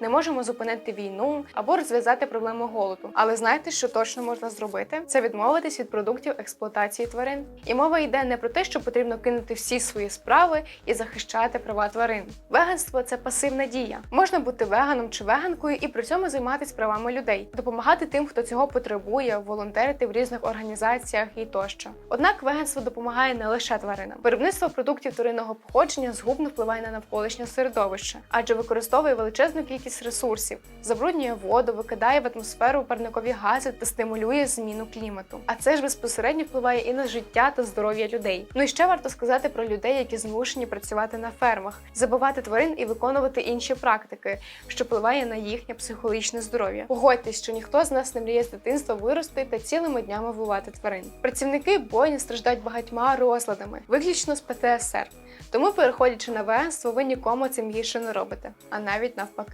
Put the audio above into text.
не можемо зупинити війну або розв'язати проблему голоду. Але знаєте, що точно можна зробити? Це відмовитись від продуктів експлуатації тварин. І мова йде не про те, що потрібно кинути всі свої справи і захищати права тварин. Веганство це пасивна дія. Можна бути веганом чи веганкою і при цьому займатися правами людей, допомагати тим, хто цього потребує, волонтерити в різних організаціях і тощо. Однак веганство допомагає не лише тваринам. Виробництво продуктів тваринного походження згубно впливає на навколишнє середовище, адже використовує величезну кількість ресурсів, забруднює воду, викидає в атмосферу парникові гази та стимулює зміну клімату. А це ж безпосередньо впливає і на життя та здоров'я людей. Ну і ще варто сказати про людей, які змушені працювати на фермах, забивати тварин і виконувати інші практики, що впливає на їхнє психологічне здоров'я. Погодьтесь, що ніхто з нас не мріє з дитинства вирости та цілими днями вбивати тварин. Працівники бойні страждають багатьма розладами, виключно з ПТСР. Тому, переходячи на веганство, ви нікому цим гірше не робите, а навіть навпаки.